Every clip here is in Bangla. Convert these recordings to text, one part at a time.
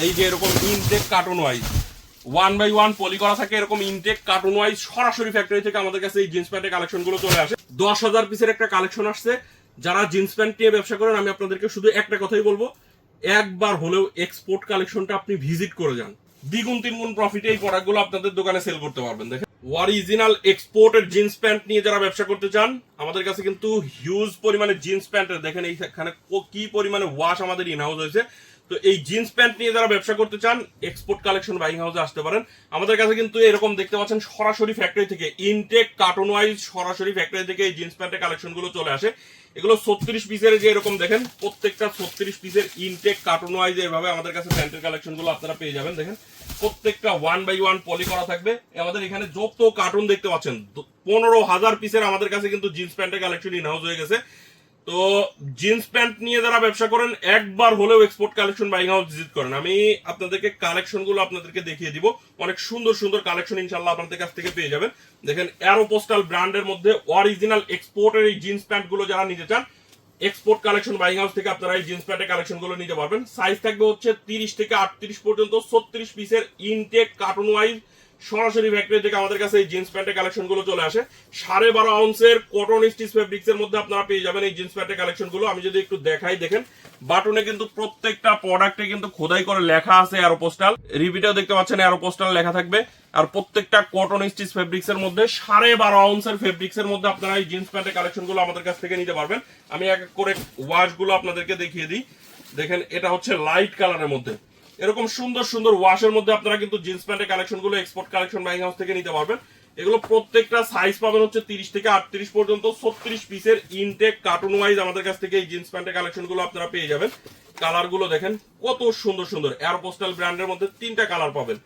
এই যে এরকম intact carton wise one by one poly করা থাকে, এরকম ইনটেক কার্টুন ওয়াইজ সরাসরি ফ্যাক্টরি থেকে আমাদের কাছে এই জিন্স প্যান্টের কালেকশনগুলো চলে আসে। দশ হাজার পিসের একটা কালেকশন আসছে। যারা জিন্স প্যান্ট নিয়ে ব্যবসা করেন, আমি আপনাদেরকে শুধু একটা কথাই বলব, একবার হলেও এক্সপোর্ট কালেকশনটা আপনি ভিজিট করে যান। দ্বিগুণ তিনগুণ প্রফিটে এই প্রোডাক্টগুলো আপনাদের দোকানে সেল করতে পারবেন, দেখেন। অরিজিনাল এক্সপোর্টের জিন্স প্যান্ট নিয়ে যারা ব্যবসা করতে চান, আমাদের কাছে কিন্তু হিউজ পরিমাণে জিন্স প্যান্টের দেখেন এইখানে ক- পরিমাণে ওয়াশ আমাদের ইন হাউস হয়েছে। তো এই জিন্স প্যান্ট নিয়ে যারা ব্যবসা করতে চান এক্সপোর্ট কালেকশন বাইং হাউসে আসতে পারেন। আমাদের কাছে কিন্তু এরকম দেখতে পাচ্ছেন সরাসরি ফ্যাক্টরি থেকে ইনটেক কার্টুন ওয়াইজ সরাসরি ফ্যাক্টরি থেকে এই জিন্স প্যান্টের কালেকশনগুলো চলে আসে। এগুলো ছত্রিশ পিসের যে এরকম দেখেন, প্রত্যেকটা ছত্রিশ পিসের ইনটেক কার্টুন ওয়াইজ এভাবে আমাদের কাছে প্যান্টের কালেকশনগুলো আপনারা পেয়ে যাবেন, দেখেন। প্রত্যেকটা ওয়ান বাই ওয়ান পলি করা থাকবে। আমাদের এখানে যত কার্টুন দেখতে পাচ্ছেন, পনেরো হাজার পিসের আমাদের কাছে কিন্তু জিন্স প্যান্টের কালেকশন ইন হাউস হয়ে গেছে। তো জিন্স প্যান্ট নিয়ে যারা ব্যবসা করেন, একবার হলেও export collection buying house visit করেন। আমি আপনাদেরকে কালেকশনগুলো আপনাদেরকে দেখিয়ে দিব। অনেক সুন্দর সুন্দর কালেকশন ইনশাল্লাহ আপনাদের কাছ থেকে পেয়ে যাবেন। দেখেন অ্যারোপোস্টাল ব্র্যান্ডের মধ্যে অরিজিনাল এক্সপোর্টের এই জিন্স প্যান্টগুলো যারা নিতে চান এক্সপোর্ট কালেকশন বাইং হাউস থেকে আপনারা এই জিন্স প্যান্টের কালেকশনগুলো নিতে পারবেন। সাইজ থাকবে হচ্ছে তিরিশ থেকে আটত্রিশ পর্যন্ত, ছত্রিশ পিসের ইনটেক কার্টুন ওয়াইজ সরাসরি ফ্যাক্টরি থেকে আমাদের কাছে এই জিন্স প্যান্টের কালেকশনগুলো চলে আসে। সাড়ে বারো আউন্সের কটন স্টিচ ফেব্রিক্স এর মধ্যে আপনারা পেয়ে যাবেন এই জিন্স প্যান্টের কালেকশনগুলো। আমি যদি একটু দেখাই, দেখেন, বাটনে কিন্তু প্রত্যেকটা প্রোডাক্টে কিন্তু খোদাই করে লেখা আছে অ্যারো পোস্টাল রিপিটেও দেখতে পাচ্ছেন অ্যারো পোস্টাল লেখা থাকবে। আর প্রত্যেকটা কটন স্টিচ ফেব্রিক্স এর মধ্যে সাড়ে বারো আউন্সের ফেব্রিক্স এর মধ্যে আপনারা এই জিন্স প্যান্টের কালেকশনগুলো আমাদের কাছ থেকে নিতে পারবেন। আমি এক এক করে ওয়াশগুলো আপনাদেরকে দেখিয়ে দিই। দেখেন, এটা হচ্ছে লাইট কালারের মধ্যে। এরকম সুন্দর সুন্দর ওয়াশের মধ্যে আপনারা কিন্তু জিন্স প্যান্টের কালেকশনগুলো এক্সপোর্ট কালেকশন বাইং হাউস থেকে নিতে পারবেন। এগুলো প্রত্যেকটা সাইজ পাবেন হচ্ছে তিরিশ থেকে আটত্রিশ পর্যন্ত, ছত্রিশ পিসের ইনটেক কার্টুন ওয়াইজ আমাদের কাছ থেকে এই জিন্স প্যান্টের কালেকশনগুলো আপনারা পেয়ে যাবেন। কালারগুলো দেখেন, কত সুন্দর সুন্দর। এয়ার পোস্টাল ব্র্যান্ডের মধ্যে তিনটা কালার পাবেন।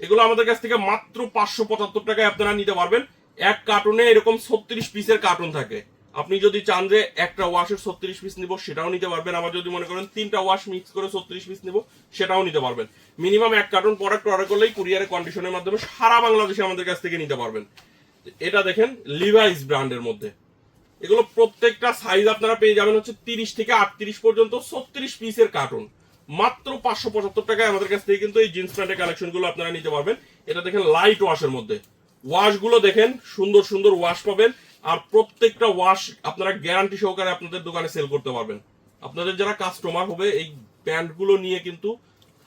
এগুলো আমাদের কাছ থেকে মাত্র পাঁচশো পঁচাত্তর টাকায় আপনারা নিতে পারবেন। এক কার্টুনে এরকম ছত্রিশ পিসের কার্টুন থাকে। আপনি যদি চান যে একটা ওয়াশের ছত্রিশ পিস নিব, সেটাও নিতে পারবেন। আবার যদি মনে করেন তিনটা ওয়াশ মিক্স করে ছত্রিশ পিস নিব, সেটাও নিতে পারবেন। মিনিমাম এক কার্টুন প্রোডাক্ট অর্ডার করলেই কুরিয়ারের কন্ডিশনের মাধ্যমে সারা বাংলাদেশে আমাদের কাছ থেকে নিতে পারবেন। এটা দেখেন লিভাইস ব্র্যান্ডের মধ্যে। এগুলো প্রত্যেকটা সাইজ আপনারা পেয়ে যাবেন হচ্ছে তিরিশ থেকে আটত্রিশ পর্যন্ত ছত্রিশ পিসের কার্টুন মাত্র পাঁচশো পঁচাত্তর টাকায় আমাদের কাছ থেকে কিন্তু এই জিন্স প্যান্টের কালেকশনগুলো আপনারা নিতে পারবেন। এটা দেখেন লাইট ওয়াশের মধ্যে। ওয়াশগুলো দেখেন সুন্দর সুন্দর ওয়াশ পাবেন। আর প্রত্যেকটা ওয়াশ আপনারা গ্যারান্টি সহকারে আপনাদের দোকানে সেল করতে পারবেন। আপনাদের যারা কাস্টমার হবে, এই প্যান্টগুলো নিয়ে কিন্তু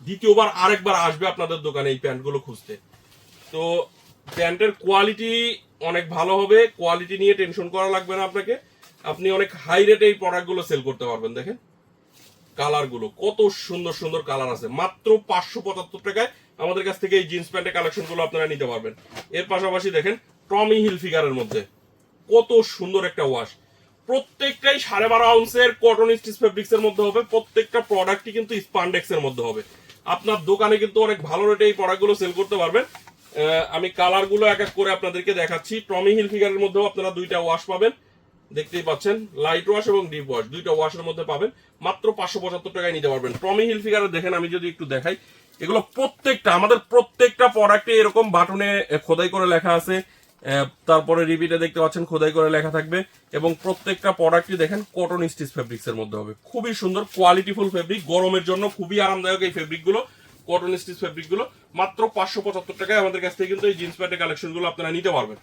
দ্বিতীয়বার আরেকবার আসবে আপনাদের দোকানে এই প্যান্টগুলো খুঁজতে। তো প্যান্টের কোয়ালিটি অনেক ভালো হবে কোয়ালিটি নিয়ে টেনশন করা লাগবে না আপনাকে। আপনি অনেক হাই রেটে এই প্রোডাক্টগুলো সেল করতে পারবেন, দেখেন। কালারগুলো কত সুন্দর সুন্দর কালার আছে। মাত্র পাঁচশো পঁচাত্তর টাকায় আমাদের কাছ থেকে এই জিন্স প্যান্টের কালেকশনগুলো আপনারা নিতে পারবেন। এর পাশাপাশি দেখেন টমি হিল ফিগারের মধ্যে। কত সুন্দর একটা ওয়াশ প্রত্যেকটাই সাড়ে বারো আউন্সের কটন স্টিচ ফেব্রিক্স এর মধ্যে হবে, প্রত্যেকটা প্রোডাক্টই কিন্তু স্পান্ডেক্স এর মধ্যে হবে। আপনার দোকানে কিন্তু অনেক ভালো রেটে এই প্রোডাক্টগুলো সেল করতে পারবেন। আমি কালারগুলো এক এক করে আপনাদেরকে দেখাচ্ছি। টমি হিল ফিগারের মধ্যেও আপনারা দুইটা ওয়াশ পাবেন। দেখতেই পাচ্ছেন লাইট ওয়াশ এবং ডিপ ওয়াশ দুইটা ওয়াশের মধ্যে পাবেন। মাত্র পাঁচশো পঁচাত্তর টাকায় নিতে পারবেন। টমি হিল ফিগারে দেখেন, আমি যদি একটু দেখাই, এগুলো প্রত্যেকটা, আমাদের প্রত্যেকটা প্রোডাক্টে এরকম বাটনে খোদাই করে লেখা আছে। তারপরে রিপিটে দেখতে পাচ্ছেন, খোদাই করে লেখা থাকবে। এবং প্রত্যেকটা প্রোডাক্টই দেখেন কটন স্টিচ ফেব্রিক্স এর মধ্যে হবে। খুবই সুন্দর কোয়ালিটিফুল ফেব্রিক গরমের জন্য খুবই আরামদায়ক এই ফেব্রিকগুলো কটন স্টিচ ফেব্রিকগুলো মাত্র পাঁচশো পঁচাত্তর টাকায় আমাদের কাছ থেকে কিন্তু এই জিন্স প্যান্টের কালেকশনগুলো আপনারা নিতে পারবেন।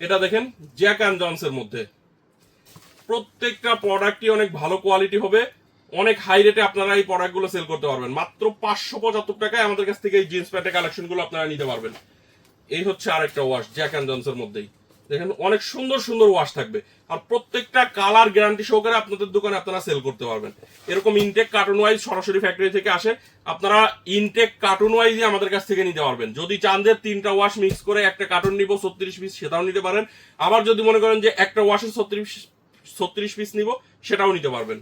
এটা দেখেন জ্যাক অ্যান্ড জনস এর মধ্যে। প্রত্যেকটা প্রোডাক্টই অনেক ভালো কোয়ালিটি হবে। অনেক হাই রেটে আপনারা এই প্রোডাক্টগুলো সেল করতে পারবেন। মাত্র পাঁচশো পঁচাত্তর টাকায় আমাদের কাছ থেকে এই জিন্স প্যান্টের কালেকশনগুলো আপনারা নিতে পারবেন। এই হচ্ছে আরেকটা ওয়াশ জ্যাক অ্যান্ড জনসের মধ্যেই। দেখেন, অনেক সুন্দর সুন্দর ওয়াশ থাকবে। আর প্রত্যেকটা কালার গ্যারান্টি সহকারে আপনাদের দোকানে আপনারা সেল করতে পারবেন। এরকম ইনটেক কার্টুন ওয়াইজ সরাসরি ফ্যাক্টরি থেকে আসে, আপনারা ইনটেক কার্টুন ওয়াইজই আমাদের কাছ থেকে নিতে পারবেন। যদি চান যে তিনটা ওয়াশ মিক্স করে একটা কার্টুন নিব, ছত্রিশ পিস সেটাও নিতে পারেন। আবার যদি মনে করেন যে একটা ওয়াশের ছত্রিশ ছত্রিশ পিস নিব, সেটাও নিতে পারবেন।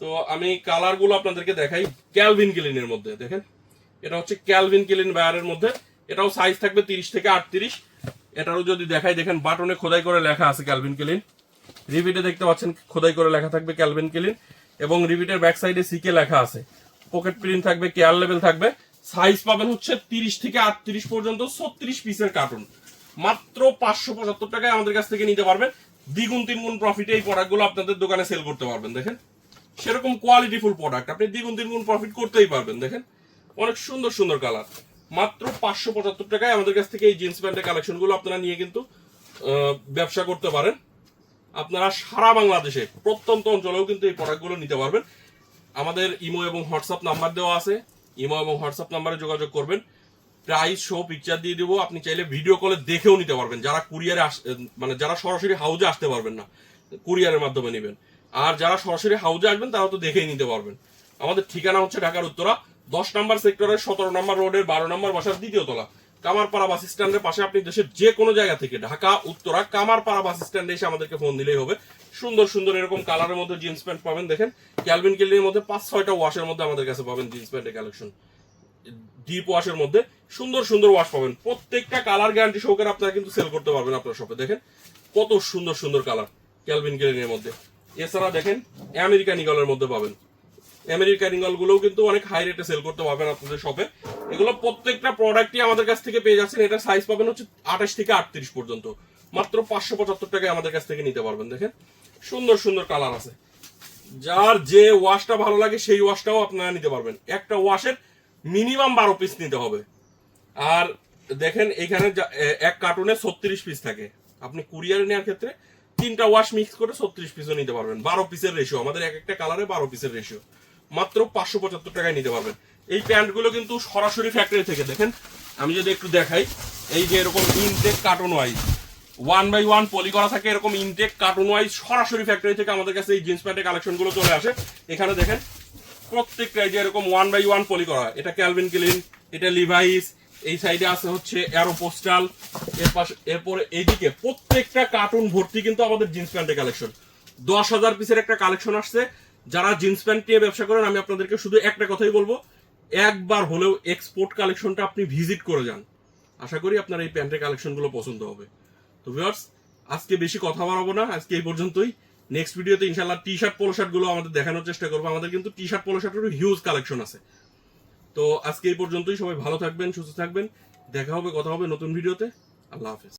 তো আমি কালারগুলো আপনাদেরকে দেখাই। ক্যালভিন কিলিনের মধ্যে, দেখেন। এটা হচ্ছে ক্যালভিন কিলিন বায়ারের মধ্যে এটাও সাইজ থাকবে তিরিশ থেকে আটত্রিশ। এটারও যদি দেখাই, দেখেন বাটনে খোদাই করে লেখা আছে ক্যালভিন কেলিন রিভিটে দেখতে পাচ্ছেন, খোদাই করে লেখা থাকবে ক্যালভিন কিলিন এবং রিভিটের ব্যাক সাইডে সিকে লেখা আছে। পকেট প্রিন্ট থাকবে কেয়ার লেভেল থাকবে। সাইজ পাবেন হচ্ছে তিরিশ থেকে আটত্রিশ পর্যন্ত, ছত্রিশ পিসের কার্টুন মাত্র পাঁচশো পঁচাত্তর টাকায় আমাদের কাছ থেকে নিতে পারবেন। দ্বিগুণ তিনগুণ প্রফিটে এই প্রোডাক্টগুলো আপনাদের দোকানে সেল করতে পারবেন, দেখেন। সেরকম কোয়ালিটিফুল প্রোডাক্ট আপনি দ্বিগুণ তিনগুণ প্রফিট করতেই পারবেন, দেখেন। অনেক সুন্দর সুন্দর কালার মাত্র পাঁচশো পঁচাত্তর টাকায় আমাদের কাছ থেকে এই জিন্স প্যান্টের কালেকশনগুলো আপনারা নিয়ে কিন্তু ব্যবসা করতে পারেন। আপনারা সারা বাংলাদেশে, প্রত্যন্ত অঞ্চলেও কিন্তু এই প্রোডাক্টগুলো নিতে পারবেন। আমাদের ইমো এবং হোয়াটসঅ্যাপ নাম্বার দেওয়া আছে। ইমো এবং হোয়াটসঅ্যাপ নাম্বারে যোগাযোগ করবেন। প্রাইস শো পিকচার দিয়ে দেবো। আপনি চাইলে ভিডিও কলে দেখেও নিতে পারবেন। যারা কুরিয়ারে মানে যারা সরাসরি হাউজে আসতে পারবেন না কুরিয়ারের মাধ্যমে নেবেন। আর যারা সরাসরি হাউজে আসবেন তারা তো দেখেই নিতে পারবেন। আমাদের ঠিকানা হচ্ছে ঢাকার উত্তরা। দশ নম্বর সেক্টরের সতেরো নম্বর রোডের বারো নম্বর বাসার দ্বিতীয় তলা। কামারপাড়া বাস স্ট্যান্ডের পাশে আপনি দেশের যে কোনো জায়গা থেকে ঢাকা, উত্তরা, কামারপাড়া বাস স্ট্যান্ডে এসে আমাদেরকে ফোন দিলেই হবে। সুন্দর সুন্দর এরকম কালারের মধ্যে জিন্স প্যান্ট পাবেন, দেখেন। ক্যালভিন কেলির মধ্যে পাঁচ, ছয়টা ওয়াশের মধ্যে আমাদের কাছে পাবেন জিন্স প্যান্টের কালেকশন ডিপ ওয়াশের মধ্যে সুন্দর সুন্দর ওয়াশ পাবেন। প্রত্যেকটা কালার গ্যারান্টি সহকারে আপনারা কিন্তু সেল করতে পারবেন আপনার শপে দেখেন, কত সুন্দর সুন্দর কালার ক্যালভিন কেলিনের মধ্যে। এছাড়া দেখেন আমেরিকান ইগলের মধ্যে পাবেন। আমেরিকান ইগল গুলোও কিন্তু অনেক হাই রেটে সেল করতে পারবেন আপনাদের শপে এগুলো প্রত্যেকটা প্রোডাক্টই আমাদের কাছ থেকে পেয়ে যাচ্ছেন। এটা সাইজ পাবেন হচ্ছে আঠাশ থেকে আটত্রিশ পর্যন্ত। মাত্র পাঁচশো পঁচাত্তর টাকায় আমাদের কাছ থেকে নিতে পারবেন, দেখেন। সুন্দর সুন্দর কালার আছে। যার যে ওয়াশটা ভালো লাগে, সেই ওয়াশটাও আপনারা নিতে পারবেন। একটা ওয়াশের মিনিমাম বারো পিস নিতে হবে। আর দেখেন, এখানে এক কার্টুনে ছত্রিশ পিস থাকে। আপনি কুরিয়ারে নেওয়ার ক্ষেত্রে তিনটা ওয়াশ মিক্স করে ছত্রিশ পিসও নিতে পারবেন। বারো পিসের রেশিও আমাদের এক একটা কালারে বারো পিসের রেশিও মাত্র পাঁচশো পঁচাত্তর টাকায় নিতে পারবেন। এই প্যান্টগুলো কিন্তু সরাসরি ফ্যাক্টরি থেকে দেখেন। আমি যদি একটু দেখাই, এই যে এরকম intact carton wise one by one poly করা থাকে এরকম ইনটেক কার্টুন ওয়াইজ সরাসরি ফ্যাক্টরি থেকে আমাদের কাছে এই জিন্স প্যান্টের কালেকশনগুলো চলে আসে। এখানে দেখেন, প্রত্যেকটা এই যে এরকম ওয়ান বাই ওয়ান পলি করা। এটা ক্যালভিন ক্লিন এটা লিভাইস এই সাইডে আছে হচ্ছে অ্যারো পোস্টাল এর পাশে, এরপরে এইদিকে প্রত্যেকটা কার্টুন ভর্তি কিন্তু আমাদের জিন্স প্যান্টের কালেকশন দশ হাজার পিসের একটা কালেকশন আসছে। যারা জিন্স প্যান্ট নিয়ে ব্যবসা করেন, আমি আপনাদেরকে শুধু একটা কথাই বলব। একবার হলেও এক্সপোর্ট কালেকশনটা আপনি ভিজিট করে যান। আশা করি আপনার এই প্যান্টের কালেকশনগুলো পছন্দ হবে। তো ভিউয়ার্স আজকে বেশি কথা বাড়াবো না। আজকে এই পর্যন্তই। নেক্সট ভিডিওতে ইনশাল্লাহ টি শার্ট পোলো শার্টগুলো আমাদের দেখানোর চেষ্টা করব। আমাদের কিন্তু টি শার্ট পোলো শার্টেরও হিউজ কালেকশন আছে। তো আজকে এই পর্যন্তই। সবাই ভালো থাকবেন, সুস্থ থাকবেন। দেখা হবে, কথা হবে নতুন ভিডিওতে আল্লাহ হাফেজ।